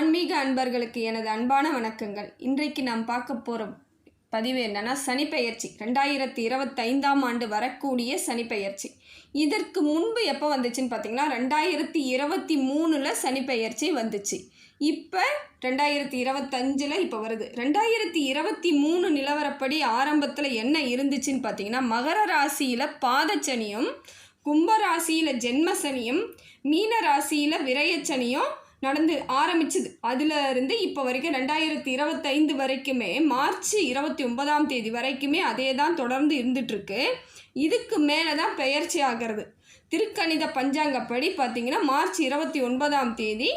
ஆன்மீக அன்பர்களுக்கு எனது அன்பான வணக்கங்கள். இன்றைக்கு நாம் பார்க்க போகிற பதிவு என்னன்னா சனிப்பெயர்ச்சி. ரெண்டாயிரத்தி இருபத்தைந்தாம் ஆண்டு வரக்கூடிய சனிப்பெயர்ச்சி. இதற்கு முன்பு எப்போ வந்துச்சுன்னு பார்த்தீங்கன்னா ரெண்டாயிரத்தி இருபத்தி மூணில் சனிப்பெயர்ச்சி வந்துச்சு. இப்போ ரெண்டாயிரத்தி இருபத்தஞ்சில் இப்போ வருது. ரெண்டாயிரத்தி இருபத்தி மூணு நிலவரப்படி ஆரம்பத்தில் என்ன இருந்துச்சுன்னு பார்த்தீங்கன்னா மகர ராசியில் பாதச்சனியும் கும்ப ராசியில் ஜென்மசனியும் மீன ராசியில் விரயச்சனியும் நடந்து ஆரம்பிச்சுது. அதுல இருந்து இப்போ வரைக்கும் ரெண்டாயிரத்தி இருபத்தைந்து வரைக்குமே மார்ச் இருபத்தி ஒன்பதாம் தேதி வரைக்குமே அதே தான் தொடர்ந்து இருந்துகிட்ருக்கு இதுக்கு மேலே தான் பெயர்ச்சி ஆகிறது. திருக்கணித பஞ்சாங்கப்படி பார்த்தீங்கன்னா மார்ச் இருபத்தி ஒன்பதாம் தேதி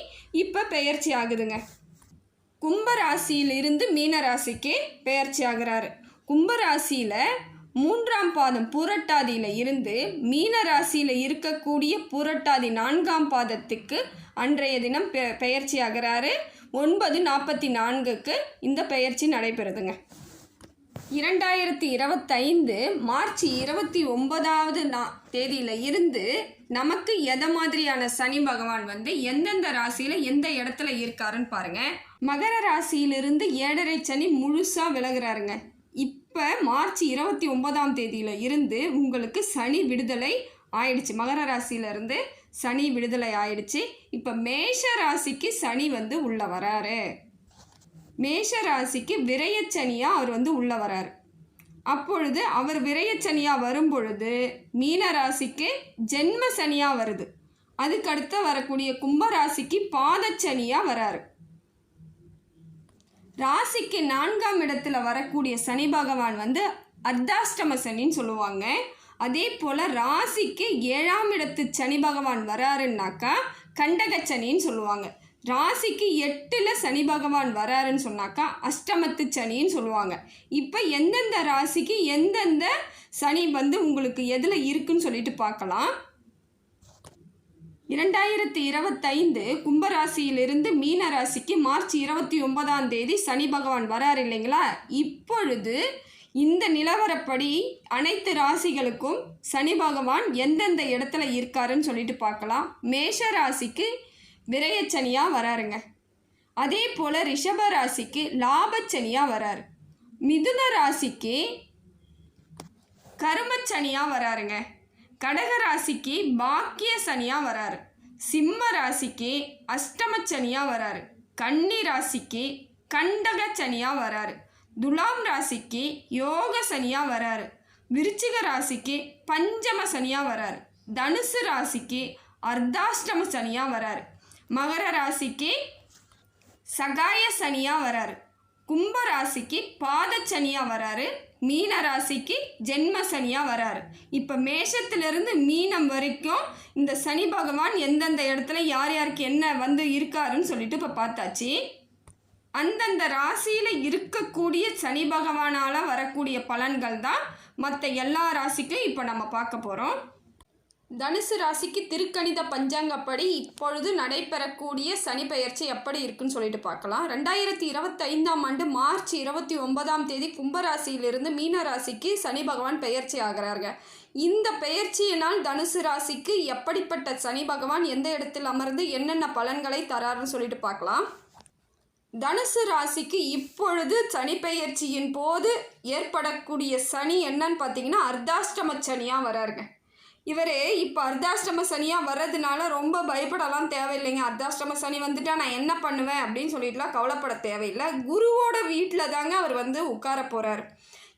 இப்போ பெயர்ச்சி ஆகுதுங்க. கும்பராசியிலிருந்து மீனராசிக்கு பெயர்ச்சி ஆகிறாரு. கும்பராசியில் மூன்றாம் பாதம் பூரட்டாதியில் இருந்து மீன ராசியில் இருக்கக்கூடிய பூரட்டாதி நான்காம் பாதத்துக்கு அன்றைய தினம் பெ பெயர்ச்சி ஆகிறாரு ஒன்பது நாற்பத்தி நான்குக்கு இந்த பெயர்ச்சி நடைபெறுதுங்க. இரண்டாயிரத்தி இருபத்தைந்து மார்ச் இருபத்தி ஒன்பதாவது நா தேதியில் இருந்து நமக்கு எதை மாதிரியான சனி பகவான் வந்து எந்தெந்த ராசியில் எந்த இடத்துல இருக்காருன்னு பாருங்கள் மகர ராசியிலிருந்து ஏழரை சனி முழுசாக விலகுறாருங்க. இப்போ மார்ச் இருபத்தி ஒன்பதாம் தேதியில் இருந்து உங்களுக்கு சனி விடுதலை ஆயிடுச்சு. மகர ராசியிலேருந்து சனி விடுதலை ஆயிடுச்சு. இப்போ மேஷ ராசிக்கு சனி வந்து உள்ளே வராரு. மேஷ ராசிக்கு விரயச்சனியாக அவர் வந்து உள்ளே வராரு. அப்பொழுது அவர் விரயச்சனியாக வரும் பொழுது மீன ராசிக்கு ஜென்ம சனியாக வருது. அதுக்கடுத்து வரக்கூடிய கும்பராசிக்கு பாதச்சனியாக வராரு. ராசிக்கு நான்காம் இடத்துல வரக்கூடிய சனி பகவான் வந்து அர்த்தாஷ்டம சனின்னு சொல்லுவாங்க. அதே போல் ராசிக்கு ஏழாம் இடத்து சனி பகவான் வராருன்னாக்கா கண்டக சனின்னு சொல்லுவாங்க. ராசிக்கு எட்டில் சனி பகவான் வராருன்னு சொன்னாக்கா அஷ்டமத்து சனின்னு சொல்லுவாங்க. இப்போ எந்தெந்த ராசிக்கு எந்தெந்த சனி வந்து உங்களுக்கு எதில் இருக்குன்னு சொல்லிட்டு பார்க்கலாம். இரண்டாயிரத்தி இருபத்தைந்து கும்பராசியிலிருந்து மீன ராசிக்கு மார்ச் இருபத்தி ஒன்பதாம் தேதி சனி பகவான் வராரு இல்லைங்களா? இப்பொழுது இந்த நிலவரப்படி அனைத்து ராசிகளுக்கும் சனி பகவான் எந்தெந்த இடத்துல இருக்காருன்னு சொல்லிட்டு பார்க்கலாம். மேஷ ராசிக்கு விரயச்சனியாக வராருங்க. அதே போல் ரிஷப ராசிக்கு லாபச்சனியாக வராரு. மிதுன ராசிக்கு கருமச்சனியாக வராருங்க. கடக ராசிக்கு பாக்கிய சனியாக வராரு. சிம்ம ராசிக்கு அஷ்டம சனியாக வராரு. கன்னி ராசிக்கு கண்டக சனியாக வராரு. துலாம் ராசிக்கு யோக சனியாக வராரு. விருச்சிக ராசிக்கு பஞ்சம சனியாக வராரு. தனுசு ராசிக்கு அர்த்தாஷ்டம சனியாக வராரு. மகர ராசிக்கு சகாய சனியாக வராரு. கும்ப ராசிக்கு பாதச்சனியாக வராரு மீன ராசிக்கு ஜென்ம சனியாக வராரு. இப்போ மேஷத்திலிருந்து மீனம் வரைக்கும் இந்த சனி பகவான் எந்தெந்த இடத்துல யார் யாருக்கு என்ன வந்து இருக்காருன்னு சொல்லிட்டு இப்போ பார்த்தாச்சு. அந்தந்த ராசியில் இருக்கக்கூடிய சனி பகவானால் வரக்கூடிய பலன்கள் தான் மற்ற எல்லா ராசிக்கும் இப்போ நம்ம பார்க்க போகிறோம் தனுசு ராசிக்கு திருக்கணித பஞ்சாங்கப்படி இப்பொழுது நடைபெறக்கூடிய சனி பெயர்ச்சி எப்படி இருக்குன்னு சொல்லிட்டு பார்க்கலாம். ரெண்டாயிரத்தி இருபத்தைந்தாம் ஆண்டு மார்ச் இருபத்தி ஒன்பதாம் தேதி கும்பராசியிலிருந்து மீன ராசிக்கு சனி பகவான் பெயர்ச்சி ஆகிறாருங்க. இந்த பெயர்ச்சியினால் தனுசு ராசிக்கு எப்படிப்பட்ட சனி பகவான் எந்த இடத்தில் அமர்ந்து என்னென்ன பலன்களை தராருன்னு சொல்லிட்டு பார்க்கலாம். தனுசு ராசிக்கு இப்பொழுது சனி பெயர்ச்சியின் போது ஏற்படக்கூடிய சனி என்னன்னு பார்த்தீங்கன்னா அர்த்தாஷ்டம சனியாக வராருங்க. இவர் இப்போ அர்த்தாஷ்டம சனியாக வர்றதுனால ரொம்ப பயப்படலாம் தேவையில்லைங்க. அர்த்தாஷ்டம சனி வந்துட்டா நான் என்ன பண்ணுவேன் அப்படின்னு சொல்லிட்டுலாம் கவலைப்பட தேவையில்லை. குருவோட வீட்டில் தாங்க அவர் வந்து உட்கார போகிறார்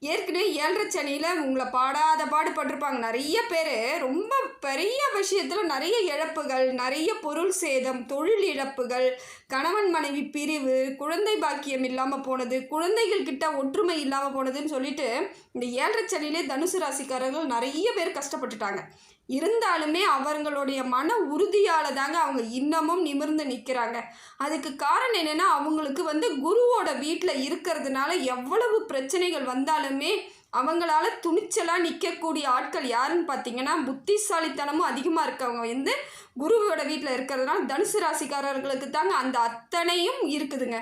ஏற்கனவே ஏழரை சனியில் உங்களை பாடாத பாடுபட்டிருப்பாங்க நிறைய பேர் ரொம்ப பெரிய விஷயத்தில் நிறைய இழப்புகள் நிறைய பொருள் சேதம் தொழில் இழப்புகள் கணவன் மனைவி பிரிவு குழந்தை பாக்கியம் இல்லாமல் போனது குழந்தைகள் கிட்ட ஒற்றுமை இல்லாமல் போனதுன்னு சொல்லிட்டு இந்த ஏழரை சனியிலே தனுசு ராசிக்காரர்கள் நிறைய பேர் கஷ்டப்பட்டுட்டாங்க. இருந்தாலுமே அவங்களுடைய மன உறுதியால் தாங்க அவங்க இன்னமும் நிமிர்ந்து நிற்கிறாங்க அதுக்கு காரணம் என்னென்னா அவங்களுக்கு வந்து குருவோட வீட்டில் இருக்கிறதுனால எவ்வளவு பிரச்சனைகள் வந்தாலுமே அவங்களால துணிச்சலாக நிற்கக்கூடிய ஆட்கள் யாருன்னு பார்த்தீங்கன்னா புத்திசாலித்தனமும் அதிகமாக இருக்கவங்க வந்து குருவோட வீட்டில் இருக்கிறதுனால தனுசு ராசிக்காரர்களுக்கு தாங்க அந்த அத்தனையும் இருக்குதுங்க.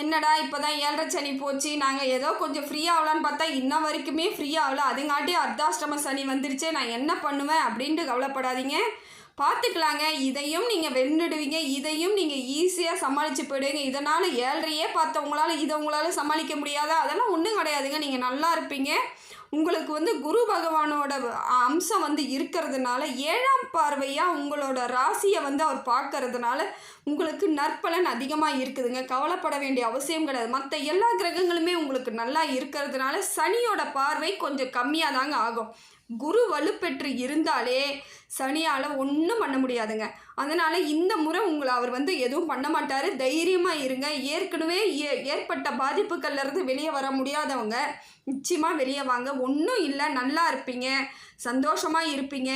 என்னடா இப்போ தான் ஏழரை சனி போச்சு நாங்கள் ஏதோ கொஞ்சம் ஃப்ரீ ஆகலான்னு பார்த்தா இன்ன வரைக்குமே ஃப்ரீ ஆகல. அதுங்காட்டி அர்த்தாஷ்டம சனி வந்துருச்சே நான் என்ன பண்ணுவேன் அப்படின்ட்டு கவலைப்படாதீங்க. பார்த்துக்கலாங்க இதையும் நீங்கள் வென்றுடுவீங்க இதையும் நீங்கள் ஈஸியாக சமாளித்து போயிடுவீங்க. இதனால் ஏழ்றையே பார்த்தவங்களால இதை உங்களால் சமாளிக்க முடியாதா? அதெல்லாம் ஒன்றும் கிடையாதுங்க நீங்கள் நல்லா இருப்பீங்க. உங்களுக்கு வந்து குரு பகவானோட அம்சம் வந்து இருக்கிறதுனால ஏழாம் பார்வையாக உங்களோட ராசியை வந்து அவர் பார்க்கறதுனால உங்களுக்கு நற்பலன் அதிகமாக இருக்குதுங்க. கவலைப்பட வேண்டிய அவசியம் கிடையாது. மற்ற எல்லா கிரகங்களுமே உங்களுக்கு நல்லா இருக்கிறதுனால சனியோட பார்வை கொஞ்சம் கம்மியாக தாங்க ஆகும். குரு வலுப்பெற்று இருந்தாலே சனியால் ஒன்றும் பண்ண முடியாதுங்க. அதனால் இந்த முறை உங்களை அவர் வந்து எதுவும் பண்ண மாட்டார். தைரியமாக இருங்க. ஏற்கனவே ஏ ஏற்பட்ட பாதிப்புகள்லேருந்து வெளியே வர முடியாதவங்க நிச்சயமாக வெளியே வாங்க. ஒன்றும் இல்லை. நல்லா இருப்பீங்க. சந்தோஷமாக இருப்பீங்க.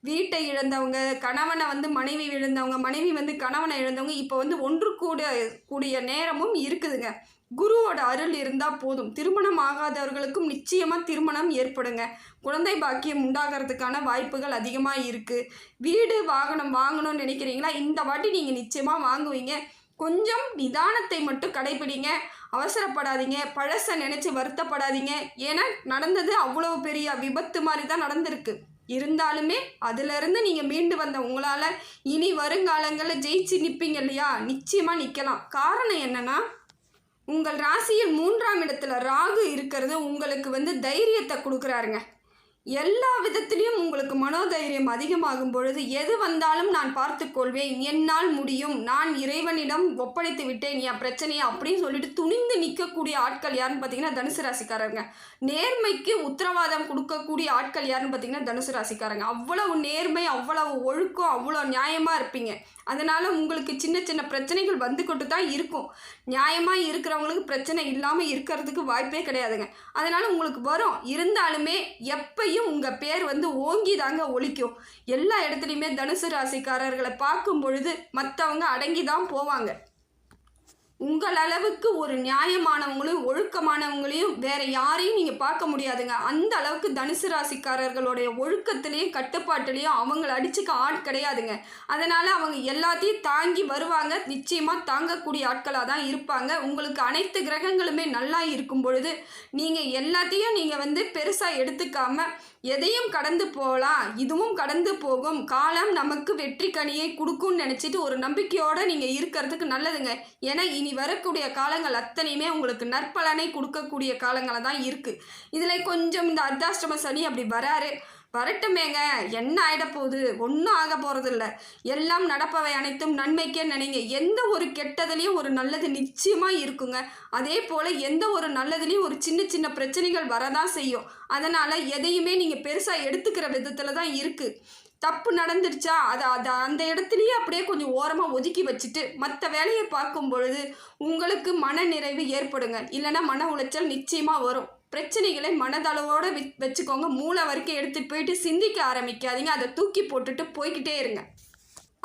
வீட்டை இழந்தவங்க கணவனை வந்து மனைவி இழந்தவங்க மனைவி வந்து கணவனை இழந்தவங்க இப்போ வந்து ஒன்று கூட கூடிய நேரமும் இருக்குதுங்க. குருவோட அருள் இருந்தால் போதும். திருமணம் ஆகாதவர்களுக்கும் நிச்சயமாக திருமணம் ஏற்படுங்க. குழந்தை பாக்கியம் உண்டாகிறதுக்கான வாய்ப்புகள் அதிகமாக இருக்குது வீடு வாகனம் வாங்கணும்னு நினைக்கிறீங்களா? இந்த வாட்டி நீங்கள் நிச்சயமாக வாங்குவீங்க. கொஞ்சம் நிதானத்தை மட்டும் கடைபிடிங்க. அவசரப்படாதீங்க. பழசை நினச்சி வருத்தப்படாதீங்க. ஏன்னா நடந்தது அவ்வளோ பெரிய விபத்து மாதிரி தான் நடந்திருக்கு. இருந்தாலுமே அதிலிருந்து நீங்கள் மீண்டு வந்த உங்களால் இனி வருங்காலங்களில் ஜெயிச்சு நிற்பீங்க இல்லையா? நிச்சயமாக நிற்கலாம் காரணம் என்னென்னா உங்கள் ராசியில் மூன்றாம் இடத்துல ராகு இருக்கிறது உங்களுக்கு வந்து தைரியத்தை கொடுக்குறாருங்க. எல்லா விதத்திலையும் உங்களுக்கு மனோதைரியம் அதிகமாகும் பொழுது எது வந்தாலும் நான் பார்த்துக்கொள்வேன் என்னால் முடியும். நான் இறைவனிடம் ஒப்படைத்து விட்டேன். என் பிரச்சனையை அப்படின்னு சொல்லிட்டு துணிந்து நிற்கக்கூடிய ஆட்கள் யாருன்னு பார்த்தீங்கன்னா தனுசு ராசிக்காரங்க நேர்மைக்கு உத்தரவாதம் கொடுக்கக்கூடிய ஆட்கள் யாருன்னு பார்த்தீங்கன்னா தனுசு ராசிக்காரங்க. அவ்வளவு நேர்மை அவ்வளவு ஒழுக்கம் அவ்வளோ நியாயமாக இருப்பீங்க. அதனால் உங்களுக்கு சின்ன சின்ன பிரச்சனைகள் வந்துக்கிட்டு தான் இருக்கும். நியாயமாக இருக்கிறவங்களுக்கு பிரச்சனை இல்லாமல் இருக்கிறதுக்கு வாய்ப்பே கிடையாதுங்க. அதனால் உங்களுக்கு வரும். இருந்தாலுமே எப்போ எப்பயும் உங்கள் பேர் வந்து ஓங்கி தாங்க ஒழிக்கும். எல்லா இடத்துலையுமே தனுசு ராசிக்காரர்களை பார்க்கும் பொழுது மற்றவங்க அடங்கி தான் போவாங்க. உங்கள் அளவுக்கு ஒரு நியாயமானவங்களையும் ஒழுக்கமானவங்களையும் வேற யாரையும் நீங்கள் பார்க்க முடியாதுங்க. அந்த அளவுக்கு தனுசு ராசிக்காரர்களுடைய ஒழுக்கத்திலையும் கட்டுப்பாட்டிலையும் அவங்கள அடிச்சுக்க ஆட் கிடையாதுங்க. அதனால் அவங்க எல்லாத்தையும் தாங்கி வருவாங்க. நிச்சயமாக தாங்கக்கூடிய ஆட்களாக தான் இருப்பாங்க. உங்களுக்கு அனைத்து கிரகங்களுமே நல்லா இருக்கும் பொழுது நீங்கள் எல்லாத்தையும் நீங்கள் வந்து பெருசாக எடுத்துக்காம எதையும் கடந்து போகலாம் இதுவும் கடந்து போகும். காலம் நமக்கு வெற்றி கனியை கொடுக்கும்னு நினச்சிட்டு ஒரு நம்பிக்கையோடு நீங்கள் இருக்கிறதுக்கு நல்லதுங்க. ஏன்னா இனி வரக்கூடிய காலங்கள் அத்தனையுமே உங்களுக்கு நற்பலனை கொடுக்கக்கூடிய காலங்களாக தான் இருக்குது இதில் கொஞ்சம் இந்த அர்த்தாஷ்டம சனி அப்படி வராரு. வரட்டுமேங்க. என்ன ஆகிட போகுது ஒன்றும் ஆக போகிறதில்ல எல்லாம் நடப்பவை அனைத்தும் நன்மைக்கே நினைங்க. எந்த ஒரு கெட்டதுலேயும் ஒரு நல்லது நிச்சயமாக இருக்குங்க. அதே போல் எந்த ஒரு நல்லதுலேயும் ஒரு சின்ன சின்ன பிரச்சனைகள் வரதான் செய்யும். அதனால் எதையுமே நீங்கள் பெருசாக எடுத்துக்கிற விதத்தில் தான் இருக்குது தப்பு நடந்துருச்சா? அதை அதை அந்த இடத்துலையே அப்படியே கொஞ்சம் ஓரமாக ஒதுக்கி வச்சுட்டு மற்ற வேலையை பார்க்கும் பொழுது உங்களுக்கு மன நிறைவு ஏற்படுங்க. இல்லைன்னா மன உளைச்சல் நிச்சயமாக வரும். பிரச்சனைகளை மனதளவோடு வச்சுக்கோங்க. மூளை வரைக்கும் எடுத்துகிட்டு போயிட்டு சிந்திக்க ஆரம்பிக்காதீங்க. அதை தூக்கி போட்டுட்டு போய்கிட்டே இருங்க.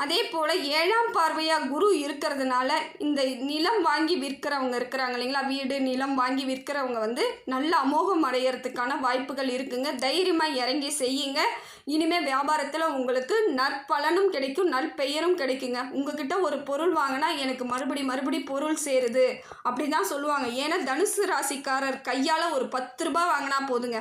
அதே போல் ஏழாம் பார்வையாக குரு இருக்கிறதுனால இந்த நிலம் வாங்கி விற்கிறவங்க இருக்கிறாங்க இல்லைங்களா? வீடு நிலம் வாங்கி விற்கிறவங்க வந்து நல்ல அமோகம் அடையிறதுக்கான வாய்ப்புகள் இருக்குங்க. தைரியமாக இறங்கி செய்யுங்க. இனிமேல் வியாபாரத்தில் உங்களுக்கு நற்பலனும் கிடைக்கும் நற்பெயரும் கிடைக்குங்க. உங்ககிட்ட ஒரு பொருள் வாங்கினா எனக்கு மறுபடி மறுபடி பொருள் சேருது அப்படி தான் சொல்லுவாங்க. ஏன்னா தனுசு ராசிக்காரர் கையால் ஒரு பத்து ரூபாய் வாங்கினா போதுங்க.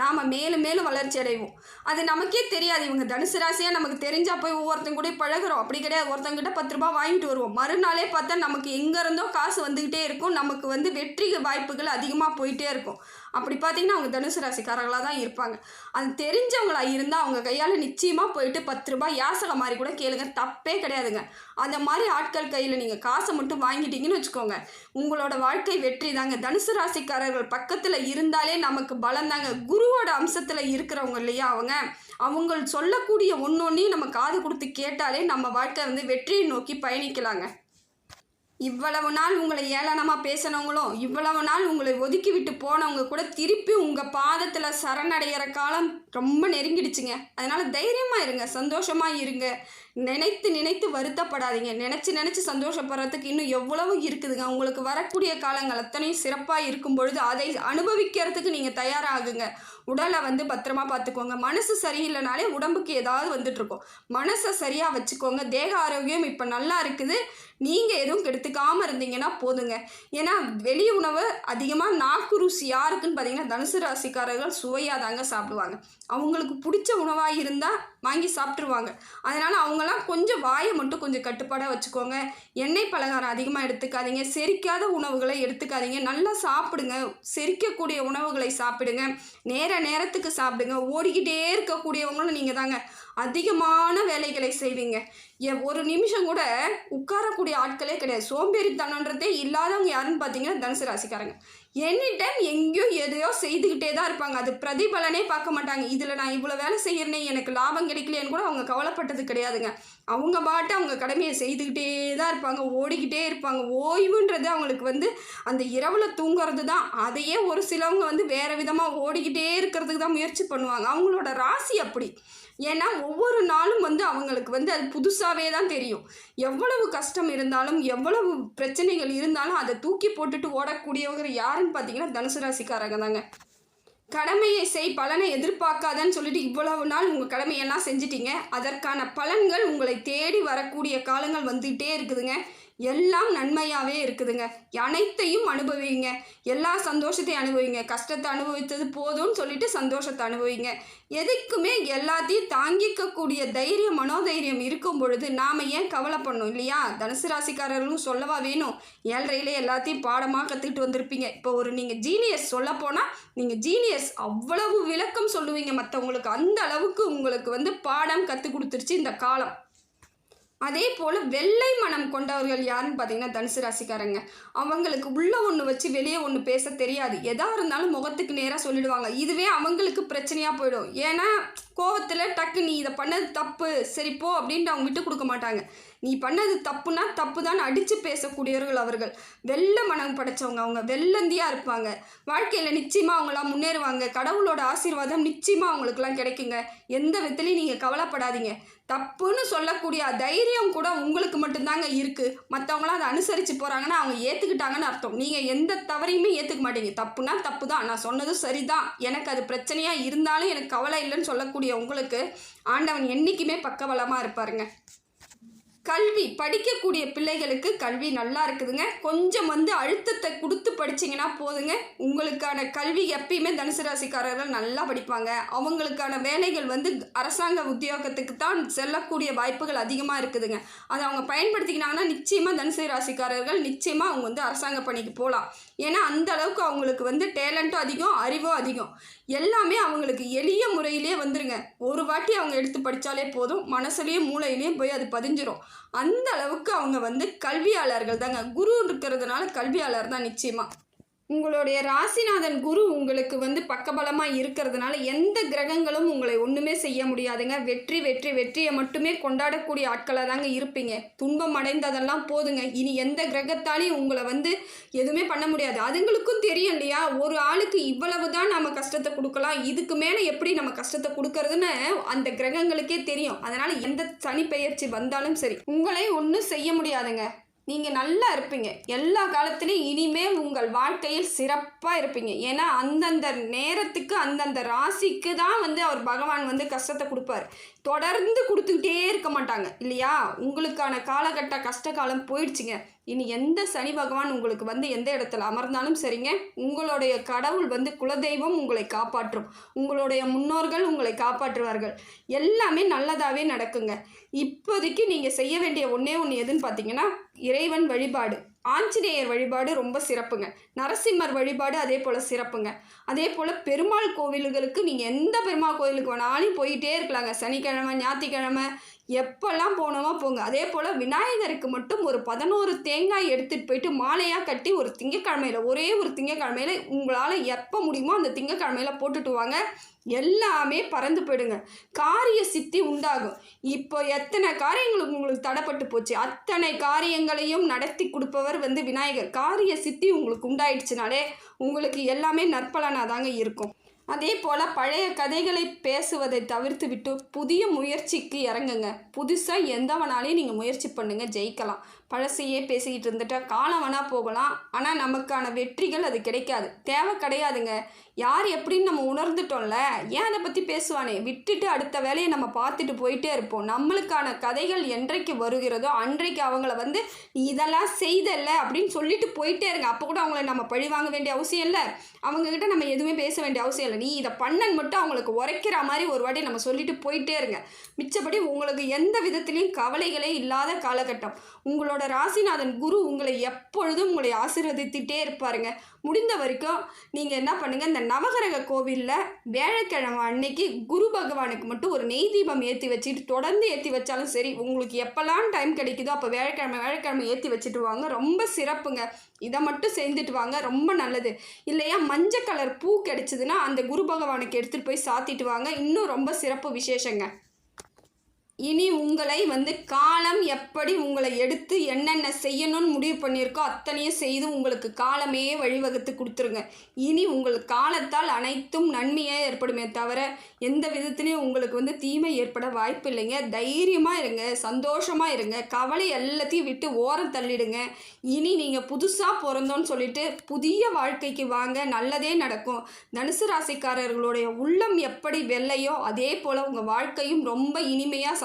நாம் மேலும் மேலும் வளர்ச்சி அடைவோம். அது நமக்கே தெரியாது. இவங்க தனுசு ராசியாக நமக்கு தெரிஞ்சால் போய் ஒவ்வொருத்தங்க கூட பழகுறோம். அப்படி கிடையாது. ஒருத்தங்கிட்ட பத்து ரூபாய் வாங்கிட்டு வருவோம். மறுநாளே பார்த்தா நமக்கு எங்கே இருந்தோ காசு வந்துக்கிட்டே இருக்கும். நமக்கு வந்து வெற்றி வாய்ப்புகள் அதிகமாக போயிட்டே இருக்கும். அப்படி பார்த்தீங்கன்னா அவங்க தனுசு ராசிக்காரங்களாக தான் இருப்பாங்க. அது தெரிஞ்சவங்களா இருந்தால் அவங்க கையால் நிச்சயமாக போயிட்டு பத்து ரூபாய் யாசகம் மாதிரி கூட கேளுங்க. தப்பே கிடையாதுங்க. அந்த மாதிரி ஆட்கள் கையில் நீங்கள் காசை மட்டும் வாங்கிட்டீங்கன்னு வச்சுக்கோங்க. உங்களோட வாழ்க்கை வெற்றி தாங்க. தனுசு ராசிக்காரர்கள் பக்கத்தில் இருந்தாலே நமக்கு பலம் தாங்க. குருவோட அம்சத்தில் இருக்கிறவங்க இல்லையா அவங்க? அவங்க சொல்லக்கூடிய ஒன்றொன்னையும் நம்ம காது கொடுத்து கேட்டாலே நம்ம வாழ்க்கை வந்து வெற்றியை நோக்கி பயணிக்கலாங்க. இவ்வளவு நாள் உங்களை ஏளனமாக பேசினவங்களும் இவ்வளவு நாள் உங்களை ஒதுக்கி விட்டு போனவங்க கூட திருப்பி உங்கள் பாதத்தில் சரணடைகிற காலம் ரொம்ப நெருங்கிடுச்சுங்க. அதனால் தைரியமாக இருங்க சந்தோஷமாக இருங்க. நினைத்து நினைத்து வருத்தப்படாதீங்க. நினச்சி நினச்சி சந்தோஷப்படுறதுக்கு இன்னும் எவ்வளவு இருக்குதுங்க. உங்களுக்கு வரக்கூடிய காலங்கள் அத்தனையும் சிறப்பாக இருக்கும் பொழுது அதை அனுபவிக்கிறதுக்கு நீங்கள் தயாராகுங்க. உடலை வந்து பத்திரமா பார்த்துக்கோங்க. மனசு சரியில்லைனாலே உடம்புக்கு ஏதாவது வந்துட்டுருக்கும். மனசை சரியாக வச்சுக்கோங்க. தேக ஆரோக்கியம் இப்போ நல்லா இருக்குது. நீங்கள் எதுவும் கெடுத்துக்காமல் இருந்தீங்கன்னா போதுங்க. ஏன்னா வெளி உணவு அதிகமாக நாக்கு ருசி யாருக்குன்னு பார்த்தீங்கன்னா தனுசு ராசிக்காரர்கள் சுவையாக தாங்க சாப்பிடுவாங்க. அவங்களுக்கு பிடிச்ச உணவாக இருந்தால் வாங்கி சாப்பிட்ருவாங்க அதனால் அவங்களாம் கொஞ்சம் வாயை மட்டும் கொஞ்சம் கட்டுப்பாடாக வச்சுக்கோங்க. எண்ணெய் பலகாரம் அதிகமாக எடுத்துக்காதீங்க. செரிக்காத உணவுகளை எடுத்துக்காதீங்க. நல்லா சாப்பிடுங்க. செரிக்கக்கூடிய உணவுகளை சாப்பிடுங்க. நேர நேரத்துக்கு சாப்பிடுங்க. ஓடிக்கிட்டே இருக்கக்கூடியவங்களும் நீங்கள் தாங்க. அதிகமான வேலைகளை செய்வீங்க. எ- ஒரு நிமிஷம் கூட உட்காரக்கூடிய ஆட்களே கிடையாது. சோம்பேறித்தனன்றதே இல்லாதவங்க யாருன்னு பார்த்தீங்கன்னா தனுசு ராசிக்காரங்க. எனி டைம் எங்கேயோ எதையோ செய்துக்கிட்டே தான் இருப்பாங்க. அது பிரதிபலனே பார்க்க மாட்டாங்க. இதில் நான் இவ்வளோ வேலை செய்கிறேனே எனக்கு லாபம் கிடைக்கலையேன்னு கூட அவங்க கவலைப்பட்டது கிடையாதுங்க. அவங்க பாட்டு அவங்க கடமையை செய்துக்கிட்டே தான் இருப்பாங்க ஓடிக்கிட்டே இருப்பாங்க. ஓய்வுன்றது அவங்களுக்கு வந்து அந்த இரவில் தூங்குறது தான். அதையே ஒரு சிலவங்க வந்து வேறு விதமாக ஓடிக்கிட்டே இருக்கிறதுக்கு தான் முயற்சி பண்ணுவாங்க. அவங்களோட ராசி அப்படி. ஏன்னா ஒவ்வொரு நாளும் வந்து அவங்களுக்கு வந்து அது புதுசாகவே தான் தெரியும். எவ்வளவு கஷ்டம் இருந்தாலும் எவ்வளவு பிரச்சனைகள் இருந்தாலும் அதை தூக்கி போட்டுட்டு ஓடக்கூடியவங்க யாருன்னு பார்த்தீங்கன்னா தனுசு ராசிக்காரங்க தாங்க. கடமையை செய் பலனை எதிர்பார்க்காதன்னு சொல்லிட்டு இவ்வளவு நாள் உங்கள் கடமையெல்லாம் செஞ்சிட்டீங்க. அதற்கான பலன்கள் உங்களை தேடி வரக்கூடிய காலங்கள் வந்துகிட்டே இருக்குதுங்க. எல்லாம் நன்மையாகவே இருக்குதுங்க. அனைத்தையும் அனுபவிங்க. எல்லா சந்தோஷத்தையும் அனுபவிங்க. கஷ்டத்தை அனுபவித்தது போதும்னு சொல்லிட்டு சந்தோஷத்தை அனுபவிங்க. எதுக்குமே எல்லாத்தையும் தாங்கிக்கக்கூடிய தைரியம் மனோதைரியம் இருக்கும் பொழுது நாம் ஏன் கவலை பண்ணோம் இல்லையா? தனுசு ராசிக்காரர்களும் சொல்லவா வேணும்? ஏழ்றையிலே எல்லாத்தையும் பாடமாக கற்றுக்கிட்டு வந்திருப்பீங்க. இப்போ ஒரு நீங்கள் ஜீனியஸ் சொல்ல போனால் நீங்கள் ஜீனியஸ் அவ்வளவு விளக்கம் சொல்லுவீங்க. மற்றவங்களுக்கு அந்த அளவுக்கு உங்களுக்கு வந்து பாடம் கற்றுக் கொடுத்துருச்சு இந்த காலம். அதே போல் வெள்ளை மனம் கொண்டவர்கள் யாருன்னு பார்த்தீங்கன்னா தனுசு ராசிக்காரங்க. அவங்களுக்கு உள்ளே ஒன்று வச்சு வெளியே ஒன்று பேச தெரியாது. எதாக இருந்தாலும் முகத்துக்கு நேராக சொல்லிடுவாங்க. இதுவே அவங்களுக்கு பிரச்சனையாக போயிடும். ஏன்னா கோவத்தில் டக்கு நீ இதை பண்ணது தப்பு சரி போ அப்படின்ட்டு அவங்க விட்டு கொடுக்க மாட்டாங்க. நீ பண்ணது தப்புனா தப்பு தான் அடித்து பேசக்கூடியவர்கள் அவர்கள். வெள்ள மனம் படைச்சவங்க அவங்க. வெள்ளந்தியாக இருப்பாங்க. வாழ்க்கையில் நிச்சயமாக அவங்களாம் முன்னேறுவாங்க. கடவுளோட ஆசீர்வாதம் நிச்சயமாக அவங்களுக்குலாம் கிடைக்குங்க. எந்த விதத்துலையும் நீங்கள் கவலைப்படாதீங்க. தப்புன்னு சொல்லக்கூடிய தைரியம் கூட உங்களுக்கு மட்டும்தாங்க இருக்குது மற்றவங்களாம் அதை அனுசரித்து போகிறாங்கன்னா அவங்க ஏற்றுக்கிட்டாங்கன்னு அர்த்தம். நீங்கள் எந்த தவறையுமே ஏற்றுக்க மாட்டீங்க. தப்புனா தப்பு தான் நான் சொன்னதும் சரிதான். எனக்கு அது பிரச்சனையாக இருந்தாலும் எனக்கு கவலை இல்லைன்னு சொல்லக்கூடிய உங்களுக்கு ஆண்டவன் என்றைக்குமே பக்கபலமாக இருப்பாருங்க. கல்வி படிக்கக்கூடிய பிள்ளைகளுக்கு கல்வி நல்லா இருக்குதுங்க. கொஞ்சம் வந்து அழுத்தத்தை கொடுத்து படிச்சிங்கன்னா போதுங்க. உங்களுக்கான கல்வி எப்பயுமே தனுசு ராசிக்காரர்கள் நல்லா படிப்பாங்க. அவங்களுக்கான வேலைகள் வந்து அரசாங்க உத்தியோகத்துக்கு தான் செல்லக்கூடிய வாய்ப்புகள் அதிகமாக இருக்குதுங்க. அதை அவங்க பயன்படுத்திக்கினாங்கன்னா நிச்சயமாக தனுசு ராசிக்காரர்கள் நிச்சயமாக அவங்க வந்து அரசாங்க பணிக்கு போகலாம் ஏன்னா அந்த அளவுக்கு அவங்களுக்கு வந்து டேலண்ட்டும் அதிகம் அறிவும் அதிகம். எல்லாமே அவங்களுக்கு எளிய முறையிலே வந்துருங்க. ஒரு வாட்டி அவங்க எடுத்து படித்தாலே போதும். மனசுலேயும் மூளையிலையும் போய் அது பதிஞ்சிரும். அந்த அளவுக்கு அவங்க வந்து கல்வியாளர்கள் தாங்க. குரு இருக்கிறதுனால கல்வியாளர் தான் நிச்சயமாக உங்களுடைய ராசிநாதன் குரு உங்களுக்கு வந்து பக்கபலமாக இருக்கிறதுனால எந்த கிரகங்களும் உங்களை ஒன்றுமே செய்ய முடியாதுங்க. வெற்றி வெற்றி வெற்றியை மட்டுமே கொண்டாடக்கூடிய ஆட்களாக தாங்க இருப்பீங்க. துன்பம் அடைந்ததெல்லாம் போதுங்க. இனி எந்த கிரகத்தாலையும் உங்களை வந்து எதுவுமே பண்ண முடியாது. அதுங்களுக்கும் தெரியும் இல்லையா? ஒரு ஆளுக்கு இவ்வளவு தான் நம்ம கஷ்டத்தை கொடுக்கலாம். இதுக்கு மேலே எப்படி நம்ம கஷ்டத்தை கொடுக்கறதுன்னு அந்த கிரகங்களுக்கே தெரியும். அதனால் எந்த சனி பெயர்ச்சி வந்தாலும் சரி உங்களை ஒன்றும் செய்ய முடியாதுங்க. நீங்கள் நல்லா இருப்பீங்க. எல்லா காலத்துலேயும் இனிமேல் உங்கள் வாழ்க்கையில் சிறப்பாக இருப்பீங்க. ஏன்னா அந்தந்த நேரத்துக்கு அந்தந்த ராசிக்கு தான் வந்து அவர் பகவான் வந்து கஷ்டத்தை கொடுப்பார். தொடர்ந்து கொடுத்துக்கிட்டே இருக்க மாட்டாங்க இல்லையா? உங்களுக்கான காலகட்ட கஷ்ட காலம் போயிடுச்சுங்க. இனி எந்த சனி பகவான் உங்களுக்கு வந்து எந்த இடத்துல அமர்ந்தாலும் சரிங்க. உங்களுடைய கடவுள் வந்து குலதெய்வம் உங்களை காப்பாற்றும். உங்களுடைய முன்னோர்கள் உங்களை காப்பாற்றுவார்கள். எல்லாமே நல்லதாகவே நடக்குங்க. இப்போதைக்கு நீங்கள் செய்ய வேண்டிய ஒன்றே ஒன்று எதுன்னு பார்த்தீங்கன்னா இறைவன் வழிபாடு. ஆஞ்சநேயர் வழிபாடு ரொம்ப சிறப்புங்க. நரசிம்மர் வழிபாடு அதே போல் சிறப்புங்க. அதே போல் பெருமாள் கோவில்களுக்கு நீங்கள் எந்த பெருமாள் கோவிலுக்கு வேணாலும் போயிட்டே இருக்கலாங்க. சனிக்கிழமை ஞாயிற்றுக்கிழமை எப்பெல்லாம் போனோமோ போங்க. அதே போல் விநாயகருக்கு மட்டும் ஒரு பதினோரு தேங்காய் எடுத்துகிட்டு போயிட்டு மாலையாக கட்டி ஒரு திங்கக்கிழமையில் ஒரே ஒரு திங்கக்கிழமையில உங்களால் எப்போ முடியுமோ அந்த திங்கக்கிழமையில போட்டுட்டு வாங்க. எல்லாமே பறந்து போயிடுங்க. காரிய சித்தி உண்டாகும். இப்போ எத்தனை காரியங்களுக்கு உங்களுக்கு தடைப்பட்டு போச்சு? அத்தனை காரியங்களையும் நடத்தி கொடுப்பவர் வந்து விநாயகர். காரிய சித்தி உங்களுக்கு உண்டாயிடுச்சுனாலே உங்களுக்கு எல்லாமே நற்பலனாக தாங்க இருக்கும். அதே போல் பழைய கதைகளை பேசுவதை தவிர்த்து விட்டு புதிய முயற்சிக்கு இறங்குங்க. புதுசாக எந்தவனாலையும் நீங்கள் முயற்சி பண்ணுங்கள் ஜெயிக்கலாம். பழசையே பேசிக்கிட்டு இருந்துட்டால் காலம் வேணால் போகலாம். ஆனால் நமக்கான வெற்றிகள் அது கிடைக்காது. தேவை கிடையாதுங்க. யார் எப்படின்னு நம்ம உணர்ந்துட்டோம்ல ஏன் அதை பற்றி பேசுவானே? விட்டுட்டு அடுத்த வேலையை நம்ம பார்த்துட்டு போயிட்டே இருப்போம். நம்மளுக்கான கதைகள் என்றைக்கு வருகிறதோ அன்றைக்கு அவங்கள வந்து நீ இதெல்லாம் செய்தல்ல அப்படின்னு சொல்லிட்டு போயிட்டே இருங்க. அப்போ கூட அவங்கள நம்ம பழி வாங்க வேண்டிய அவசியம் இல்லை. அவங்கக்கிட்ட நம்ம எதுவுமே பேச வேண்டிய அவசியம் இல்லை. நீ இதை பண்ணன்னு மட்டும் அவங்களுக்கு உரைக்கிற மாதிரி ஒரு வாட்டி நம்ம சொல்லிட்டு போயிட்டே இருங்க. மிச்சப்படி உங்களுக்கு எந்த விதத்துலேயும் கவலைகளே இல்லாத காலகட்டம். உங்களோட ராசிநாதன் குரு உங்களை எப்பொழுதும் உங்களை ஆசீர்வதித்துட்டே இருப்பாருங்க. முடிந்த வரைக்கும் நீங்கள் என்ன பண்ணுங்கள் இந்த நவகிரக கோவிலில் வியாழக்கிழமை அன்னைக்கு குரு பகவானுக்கு மட்டும் ஒரு நெய் தீபம் ஏற்றி வச்சுட்டு தொடர்ந்து ஏற்றி வச்சாலும் சரி உங்களுக்கு எப்போல்லாம் டைம் கிடைக்குதோ அப்போ வியாழக்கிழமை வியாழக்கிழமை ஏற்றி வச்சுட்டு வாங்க. ரொம்ப சிறப்புங்க. இதை மட்டும் செஞ்சுட்டு வாங்க. ரொம்ப நல்லது. இல்லையா மஞ்சள் கலர் பூ கிடைச்சதுன்னா அந்த குரு பகவானுக்கு எடுத்துகிட்டு போய் சாத்திட்டு வாங்க. இன்னும் ரொம்ப சிறப்பு விசேஷங்க. இனி உங்களை வந்து காலம் எப்படி உங்களை எடுத்து என்னென்ன செய்யணும்னு முடிவு பண்ணியிருக்கோ அத்தனையும் செய்து உங்களுக்கு காலமே வழிவகுத்து கொடுத்துருங்க. இனி உங்கள் காலத்தால் அனைத்தும் நன்மையாக ஏற்படுமே தவிர எந்த விதத்துலையும் உங்களுக்கு வந்து தீமை ஏற்பட வாய்ப்பு இல்லைங்க. தைரியமாக இருங்க சந்தோஷமாக இருங்க கவலை எல்லாத்தையும் விட்டு ஓரம் தள்ளிடுங்க. இனி நீங்கள் புதுசாக பிறந்தோன்னு சொல்லிட்டு புதிய வாழ்க்கைக்கு வாங்க நல்லதே நடக்கும். தனுசு ராசிக்காரர்களுடைய உள்ளம் எப்படி வெள்ளையோ அதே போல் உங்கள் வாழ்க்கையும் ரொம்ப இனிமையாக